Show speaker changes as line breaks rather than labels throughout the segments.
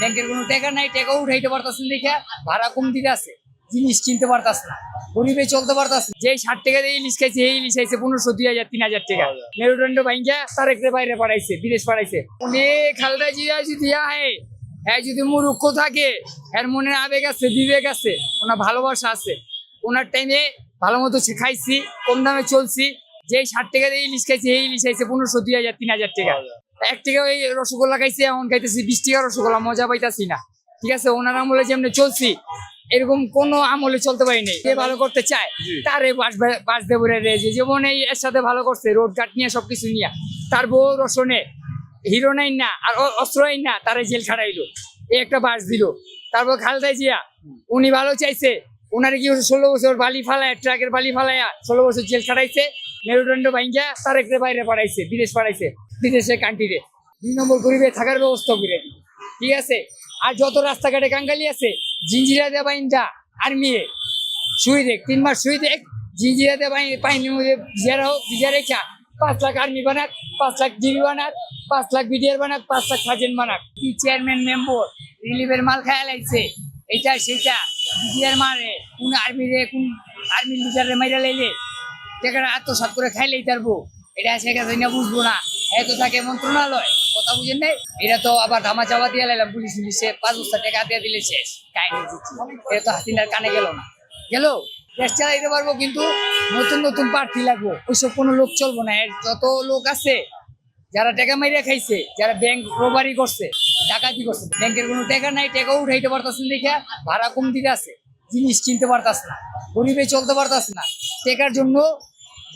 ব্যাংকের কোনো টাকা নাই টাকা উঠাইতে পারতাছেন দেখে ভাড়া কম দিতে আছে। জিনিস কিনতে পারতাছ না গরিবে চলতে পারতাছ না। যে ষাট টাকা দিয়ে ইলিশ খাইছে এই ইলিশ খাইছে পনেরোশো দুই হাজার তিন হাজার টাকা। মেরুদণ্ড ভাঙ্গা তারেকরে বাইরে পাঠাইছে বিদেশ পাঠাইছে। উনি খালদা জিয়া যদি আহে হ্যাঁ যদি মুরুক্ষ থাকে এর মনে আবেগ আছে বিবেক আছে ওনার ভালোবাসা আছে। ওনার টাইমে ভালো মতো খাইছি কম দামে চলছি। যে ষাট টাকা দিয়ে ইলিশ খাইছে এই ইলিশ খাইছে পনেরোশো দুই হাজার তিন হাজার টাকা। এক টাকা ওই রসগোল্লা খাইছি এমন খাইতেছি বিশ টাকা রসগোল্লা মজা পাইতাছি না। ঠিক আছে ওনার আমলে যেমনি চলছি এরকম কোন আমলে চলতে পারিনি যে ভালো করতে চায় তারে বাস বাস দেবো রে যে যেমন এই এর সাথে ভালো করছে রোড কাট নিয়ে সবকিছু নিয়ে। তার বউ রসনে হিরো নাই না আর অস্ত্র না তারে জেল খাটাইলো। এই একটা বাস দিল। তারপর খালদা জিয়া উনি ভালো চাইছে। ওনারে কি ষোলো বছর বালি ফালায় ট্রাকের বালি ফালায়া ষোলো বছর জেল খাটাইছে মেরুদণ্ড ভাঙ্গা তারেকরে বাইরে পাঠাইছে বিদেশ পাঠাইছে। বিদেশে কান্ট্রিতে দুই নম্বর গরিবে থাকার ব্যবস্থা করে। ঠিক আছে? আর যত রাস্তাঘাটে কাঙ্গালি আছে, জিঞ্জিরা দে বাইন্দা আর্মি শুই দেখ তিন মাস শুই দেখ জিঞ্জিরা দে পাইনি ভিজা হোক ভিজা রেখা পাঁচ লাখ আর্মি বানাক, পাঁচ লাখ জিবি বানাক, পাঁচ লাখ বিডিআর বানাক, পাঁচ লাখ সাজেন বানাক। কি চেয়ারম্যান মেম্বর রিলিফের মাল খায়া লাগছে এটা সেটা বিডিআর মারে, কোন আর্মি রে, কোন আর্মি লিডারে মাইরা লাইলে। টাকাটা আত্মসাত করে খাইলেই তারবো এটা শেখ হাসিনা বুঝব না। এত থাকে মন্ত্রণালয়, কথা বুঝেন নাই? এটা তো আবার ধামা চাপা দিয়ে লাইলাম, পুলিশ পুলিশে পাঁচ বস্তা টাকা দিয়ে দিলে শেষ, কাহিনী এটা তো হাসিনার কানে গেল না। গেল? দেশ চালাইতে পারব কিন্তু নতুন নতুন প্রার্থী লাগবো। ওইসব কোনো লোক চলবো না। এর যত লোক আছে, যারা টাকা মাইরা খাইছে, যারা ব্যাংক রোবারি করছে, ডাকাতি করছে, ব্যাংকের কোনো টাকা নাই, টাকা উঠাইতে পারতাছেন দেখে ভাড়া কম দিতে আছে। জিনিস কিনতে পারতাছ না, গরিবে চলতে পারতাছ না। টাকার জন্য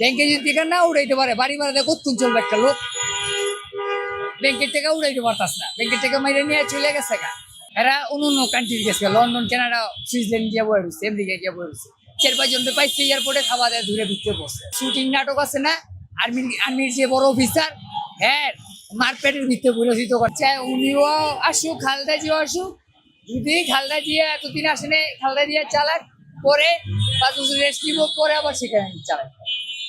ব্যাংকে যদি টাকা না উঠাইতে পারে, বাড়ি ভাড়া কতক্ষণ চলবে একটা লোক? ব্যাংকের টাকা উড়াইতে পারতাস না। ব্যাংকের টাকা মাইরে নিয়ে চলে গেছে গা। এরা অন্য অন্য কান্ট্রি গেছে লন্ডন কানাডা সুইজারল্যান্ড গিয়ে বয়ে রয়েছে, আমেরিকা গিয়ে বয়ে রয়েছে। চার পাঁচজন পাইছে এয়ারপোর্টে খাওয়া দাওয়া দূরে ঢুকতে বসছে শুটিং নাটক আছে না? আর্মির আর্মির যে বড় অফিসার হ্যাঁ মারপেটের ভিতরে পরিচিত করছে উনিও আসুক, খালদা জিও আসুক। যদি খালদা জিয়া এতদিন আসেনে খালদা জিয়া চালাক, পরে পাঁচ বছর রেস্ট নিব, পরে আবার সেখানে চালাক।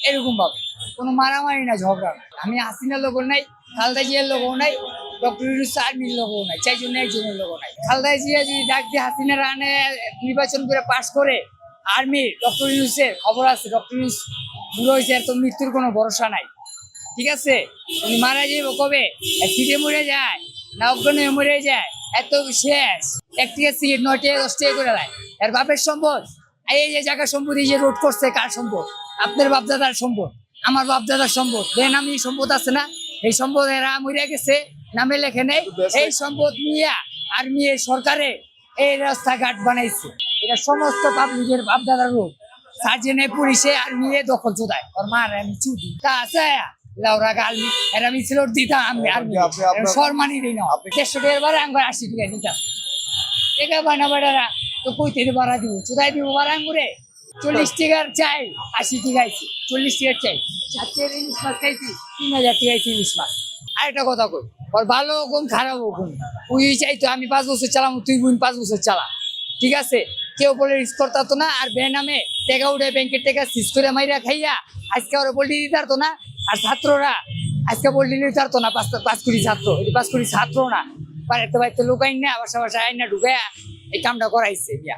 এরকম ভাবে। কোনো মারামারি না, ঝগড়া। আমি হাসিনার লোক নাই খালদা জিয়ার লোক নাই, ডক্টর ইউনুস আর্মির লোক নাই, চাই জন্য একজনের লোক নাই। খালদা জিয়া যদি ডাক দিয়ে হাসিনা রানে নির্বাচন করে পাশ করে, আর্মি, ডক্টর ইউনুসের খবর আছে, ডক্টর ইউনুস বুড়ো হয়েছে এত মৃত্যুর কোনো ভরসা নাই। ঠিক আছে? উনি মারা যাইব কবে? ফিরে মরে যায়, না অজ্ঞান মরে যায়, এত শেষ। এক থেকে সিট নয় টাকা দশ টাকা করে দেয়। এর বাপের সম্পদ? এই যে জায়গা সম্পদ, এই যে রোড করছে, কার সম্পদ? আপনার বাপদাদার সম্পদ, আমার বাপদাদার সম্পদ। বেনামি সম্পদ আছে না? এই সম্পদ এরা মরে গেছে নামে লেখে নেই। এই সম্পদ নিয়ে আর নিয়ে সরকারে এই রাস্তাঘাট বানাইছে। এটা সমস্ত পাবলিকের বাপদাদার রোগ সার্জেনে পুলিশে আর নিয়ে দখল চোদায়। ওর মার আমি চুদি। তা আছে লাউরা গাল এরা মিছিল দিতাম আমি আর
আপনি- আপনার-
সম্মানই দিই না। দেড়শো টাকার বারে আমি আশি টাকা দিতাম। টাকা বানা বাড়ারা তো কই থেকে বাড়া দিব চোদাই দিব বাড়া আঙ্গুরে চল্লিশ টাকার চাই, আশি টাকা চল্লিশ টাকার চাই। চারটে ইলিশ মাছ খাইছি, তিন হাজার টাকা ইলিশ মাছ। আর একটা কথা কই, ওর ভালো গুণ, খারাপ গুণ। তুই চাইতো আমি পাঁচ বছর চালাম, তুই বোন পাঁচ বছর চালা। ঠিক আছে? কেউ বলে রিস্ক করতো না, আর বে নামে টাকা উঠে ব্যাংকের টাকা সিজ করে মাইরা খাইয়া আজকে ওরা পোল্ট্রি দিতে পারতো না, আর ছাত্ররা আজকে পোল্ট্রি দিতে পারতো না, পাঁচ পাঁচ কোটি ছাত্র। এটি পাঁচ কোটি ছাত্র না, বাড়িতে বাড়িতে লোক আইন না, বাসা বাসা আইন না ঢুকাইয়া এই কামটা করাইছে, ইয়া।